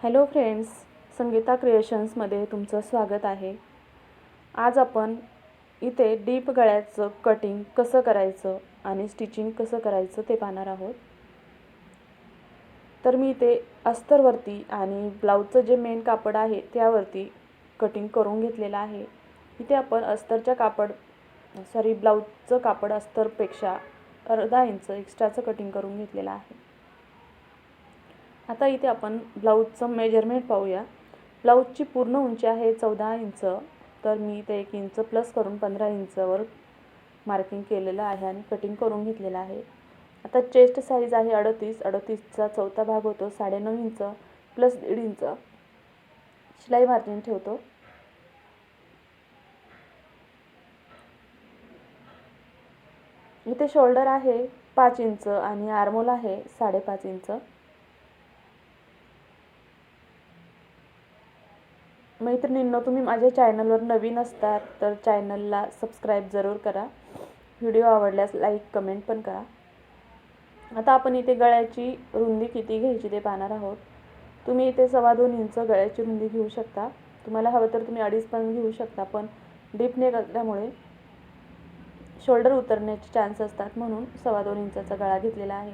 Hello friends Sangeeta क्रिएशन्समध्ये तुमचं स्वागत आहे. आज आपण इथे डीप गळ्याचं कटिंग कसं करायचं आणि स्टिचिंग कसं करायचं ते पाहणार आहोत. तर मी इथे अस्तरवरती आणि ब्लाऊजचं जे मेन कापड आहे त्यावरती कटिंग करून घेतलेलं आहे. इथे आपण अस्तरच्या कापड सॉरी ब्लाऊजचं कापड अस्तरपेक्षा अर्धा इंच एक्स्ट्राचं कटिंग करून घेतलेलं आहे. आता इथे आपण ब्लाऊजचं मेजरमेंट पाहूया. ब्लाऊजची पूर्ण उंची आहे चौदा इंच. तर मी ते एक इंच प्लस करून पंधरा इंचवर मार्किंग केलेलं आहे आणि कटिंग करून घेतलेलं आहे. आता चेस्ट साईज आहे अडतीस. अडतीसचा चौथा भाग होतो साडेनऊ इंच प्लस दीड इंच. शिलाई मार्जिन ठेवतो. इथे शोल्डर आहे पाच इंच आणि आर्मोल आहे साडेपाच इंच. मैत्रिणींनो तुम्ही माझ्या चॅनलवर नवीन असतात तर चॅनलला सबस्क्राईब जरूर करा. व्हिडिओ आवडल्यास लाईक कमेंट पण करा. आता आपण इथे गळ्याची रुंदी किती घ्यायची ते पाहणार आहोत. तुम्ही इथे सव्वा दोन इंच गळ्याची रुंदी घेऊ शकता. तुम्हाला हवं तर तुम्ही अडीच पण घेऊ शकता पण डीप नेक असल्यामुळे शोल्डर उतरण्याचे चान्स असतात म्हणून सव्वा दोन इंचाचा गळा घेतलेला आहे.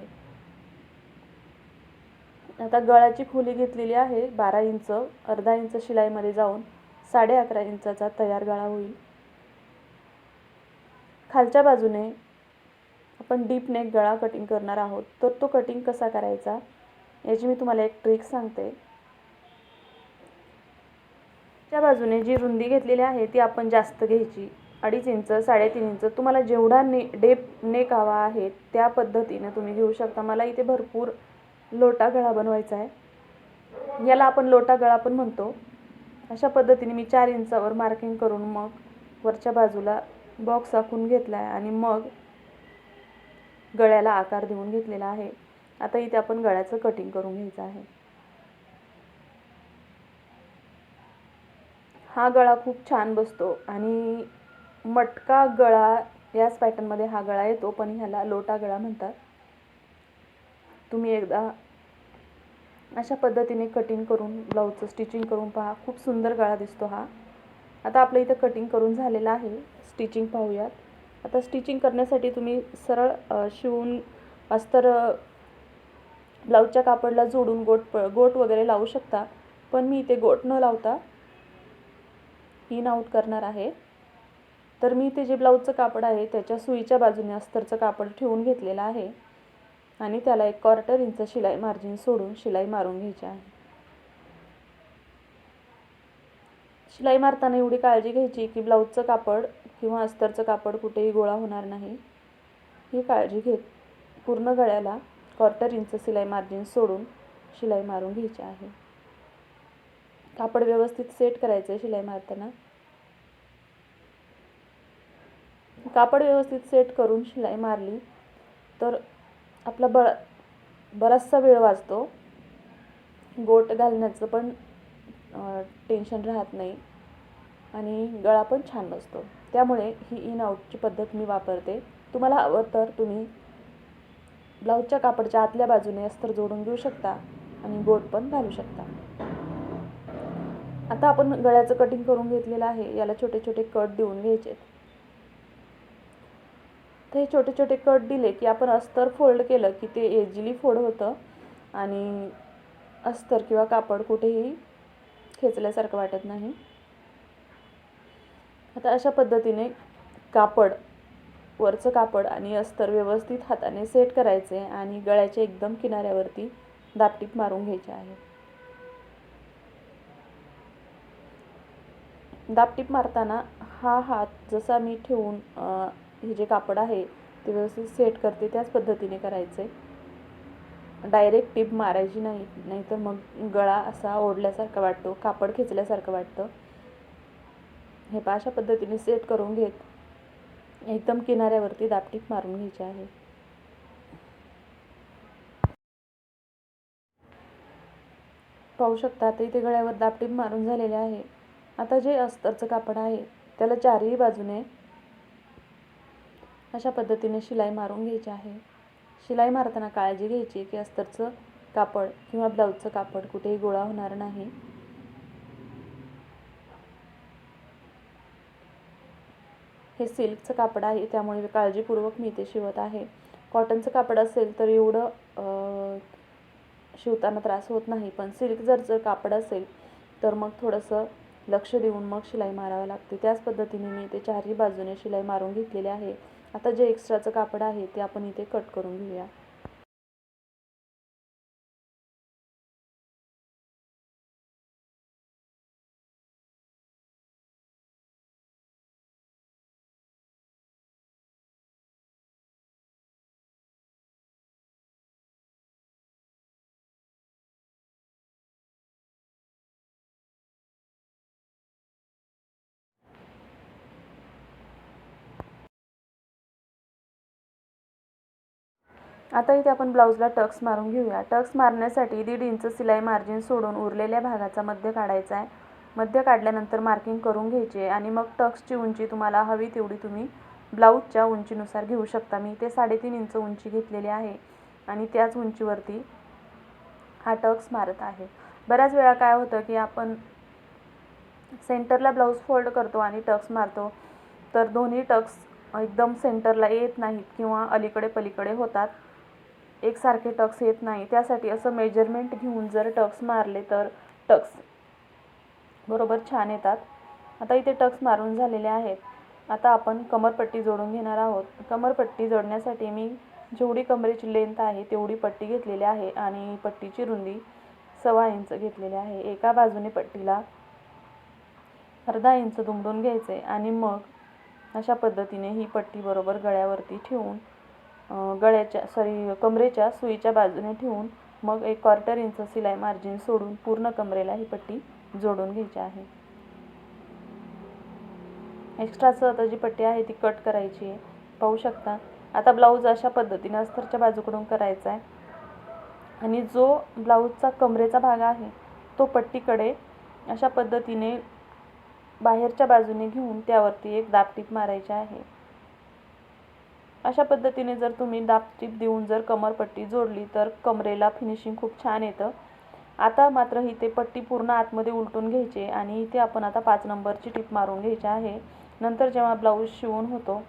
आता गळ्याची खोली घेतलेली आहे. बारा इंच अर्धा इंच शिलाईमध्ये जाऊन साडे अकरा इंचाचा तयार गळा होईल. खालच्या बाजूने आपण डीप नेक गळा कटिंग करणार आहोत. तर तो कटिंग कसा करायचा याची मी तुम्हाला एक ट्रिक सांगते. त्या बाजूने जी रुंदी घेतलेली आहे ती आपण जास्त घ्यायची. अडीच इंच साडेतीन इंच तुम्हाला जेवढा ने डेप नेक हवा आहे त्या पद्धतीने तुम्ही घेऊ शकता. मला इथे भरपूर लोटा गळा बनवायचा आहे. याला आपण लोटा गळा पण म्हणतो. अशा पद्धतीने मी चार इंचावर मार्किंग करून मग वरच्या बाजूला बॉक्स आखून घेतला आहे आणि मग गळ्याला आकार देऊन घेतलेला आहे. आता इथे आपण गळ्याचं कटिंग करून घ्यायचं आहे. हा गळा खूप छान बसतो आणि मटका गळा याच पॅटर्नमध्ये हा गळा येतो पण ह्याला लोटा गळा म्हणतात. तुम्ही एकदा अशा पद्धतीने कटिंग करून ब्लाऊजचं स्टिचिंग करून पहा. खूप सुंदर गळा दिसतो हा. आता आपलं इथं कटिंग करून झालेलं आहे. स्टिचिंग पाहूयात. आता स्टिचिंग करण्यासाठी तुम्ही सरळ शिवून अस्तर ब्लाऊजच्या कापडला जोडून गोट प गोट वगैरे लावू शकता. पण मी इथे गोट न लावता इन आऊट करणार आहे. तर मी इथे जे ब्लाऊजचं कापड आहे त्याच्या सुईच्या बाजूने अस्तरचं कापड ठेवून घेतलेलं आहे. आणि त्याला एक क्वार्टर इंच शिलाई मार्जिन सोडून शिलाई मारून घ्यायची आहे. शिलाई मारताना एवढी काळजी घ्यायची की ब्लाऊजचं कापड किंवा अस्तरचं कापड कुठेही गोळा होणार नाही. ही काळजी घेत पूर्ण गळ्याला क्वार्टर इंच शिलाई मार्जिन सोडून शिलाई मारून घ्यायची आहे. कापड व्यवस्थित सेट करायचं आहे शिलाई मारताना. कापड व्यवस्थित सेट करून शिलाई मारली तर आपला ब बराचसा वेळ वाचतो. गोट घालण्याचं पण टेन्शन राहत नाही. आणि गळा पण छान बसतो. त्यामुळे ही इन आऊटची पद्धत मी वापरते. तुम्हाला हवं तर तुम्ही ब्लाऊजच्या कापडच्या आतल्या बाजूने अस्तर जोडून घेऊ शकता आणि गोट पण घालू शकता. आता आपण गळ्याचं कटिंग करून घेतलेलं आहे. याला छोटे छोटे कट देऊन घ्यायचे तर हे छोटे छोटे कट दिले की आपण अस्तर फोल्ड केलं की ते एजिली फोड होतं. आणि अस्तर किंवा कापड कुठेही खेचल्यासारखं वाटत नाही. आता अशा पद्धतीने कापड वरचं कापड आणि अस्तर व्यवस्थित हाताने सेट करायचे आणि गळ्याच्या एकदम किनाऱ्यावरती दापटीप मारून घ्यायचे आहे. दापटीप मारताना हा हात जसा मी ठेवून हे जे कापड आहे ते व्यवस्थित सेट करते त्याच पद्धतीने करायचं आहे डायरेक्ट टीप मारायची नाही नाहीतर मग गळा असा ओढल्यासारखा वाटतो कापड खेचल्यासारखं वाटतं. हे पा अशा पद्धतीने सेट करून घेत. एकदम किनाऱ्यावरती दापटीप मारून घ्यायची आहे. पाहू शकता आता इथे गळ्यावर दापटीप मारून झालेले आहे. आता जे अस्तरचं कापड आहे त्याला चारही बाजूने अशा पद्धतीने शिलाई मारून घ्यायची आहे. शिलाई मारताना काळजी घ्यायची की अस्तरचं कापड किंवा ब्लाऊजचं कापड कुठेही गोळा होणार नाही. हे सिल्कचं कापड आहे त्यामुळे काळजीपूर्वक मी ते शिवत आहे. कॉटनचं कापड असेल तर एवढं शिवताना त्रास होत नाही पण सिल्क जर जर कापड असेल तर मग थोडंसं लक्ष देऊन मग शिलाई मारावं लागते. त्याच पद्धतीने मी ते चारही बाजूने शिलाई मारून घेतलेले आहे. आता जे एक्स्ट्राचं कापड आहे ते आपण इथे कट करून घेऊया. आता इथे आपण ब्लाऊजला टक्स मारून घेऊया. टक्स मारण्यासाठी दीड इंच सिलाई मार्जिन सोडून उरलेल्या भागाचा मध्य काढायचा आहे. मध्य काढल्यानंतर मार्किंग करून घ्यायचे आणि मग टक्सची उंची तुम्हाला हवी तेवढी तुम्ही ब्लाऊजच्या उंचीनुसार घेऊ शकता. मी ते साडेतीन इंच उंची घेतलेली आहे आणि त्याच उंचीवरती हा टक्स मारत आहे. बऱ्याच वेळा काय होतं की आपण सेंटरला ब्लाऊज फोल्ड करतो आणि टक्स मारतो तर दोन्ही टक्स एकदम सेंटरला येत नाहीत किंवा अलीकडे पलीकडे होतात. एकसारखे टक्स येत नाही. त्यासाठी असं मेजरमेंट घेऊन जर टक्स मारले तर टक्स. बरोबर? छान येतात. आता इथे टक्स मारून झालेले आहेत. आता आपण कमरपट्टी जोडून घेणार आहोत. कमरपट्टी जोडण्यासाठी मी जेवढी कमरेची लेंथ आहे तेवढी पट्टी घेतलेली आहे आणि पट्टीची रुंदी सव्वा इंच घेतलेली आहे. एका बाजूने पट्टीला अर्धा इंच दुमडून घ्यायचे आणि मग अशा पद्धतीने ही पट्टी बरोबर गळ्यावरती ठेवून गळ्याच्या सॉरी कमरेच्या सुईच्या बाजूने ठेवून मग एक क्वार्टर इंच सिलाई मार्जिन सोडून पूर्ण कमरेला ही पट्टी जोडून घ्यायची आहे. एक्स्ट्राचं आता जी पट्टी आहे ती कट करायची आहे. पाहू शकता. आता ब्लाऊज अशा पद्धतीने अस्तरच्या बाजूकडून करायचा आहे. आणि जो ब्लाऊजचा कमरेचा भाग आहे तो पट्टीकडे अशा पद्धतीने बाहेरच्या बाजूने घेऊन त्यावरती एक दाबटीप मारायची आहे. अशा पद्धतीने जर तुम्ही दाबटीप देऊन जर कमरपट्टी जोडली तर कमरेला फिनिशिंग खूप छान येतं. आता मात्र इथे पट्टी पूर्ण आतमध्ये उलटून घ्यायची आणि इथे आपण आता पाच नंबरची टिप मारून घ्यायची आहे. नंतर जेव्हा ब्लाऊज शिवून होतो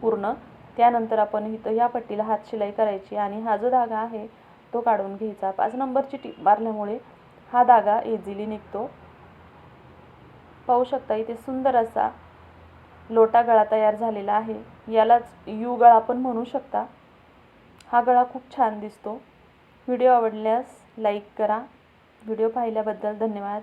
पूर्ण त्यानंतर आपण इथं ह्या पट्टीला हात शिलाई करायची आणि हा जो धागा आहे तो काढून घ्यायचा. पाच नंबरची टीप मारल्यामुळे हा धागा इझिली निघतो. पाहू शकता इथे सुंदर असा लोटा गळा तयार झालेला आहे. यालाच यू गळा पण म्हणू शकता. हा गळा खूप छान दिसतो. व्हिडिओ आवडल्यास लाईक करा. व्हिडिओ पाहिल्याबद्दल धन्यवाद.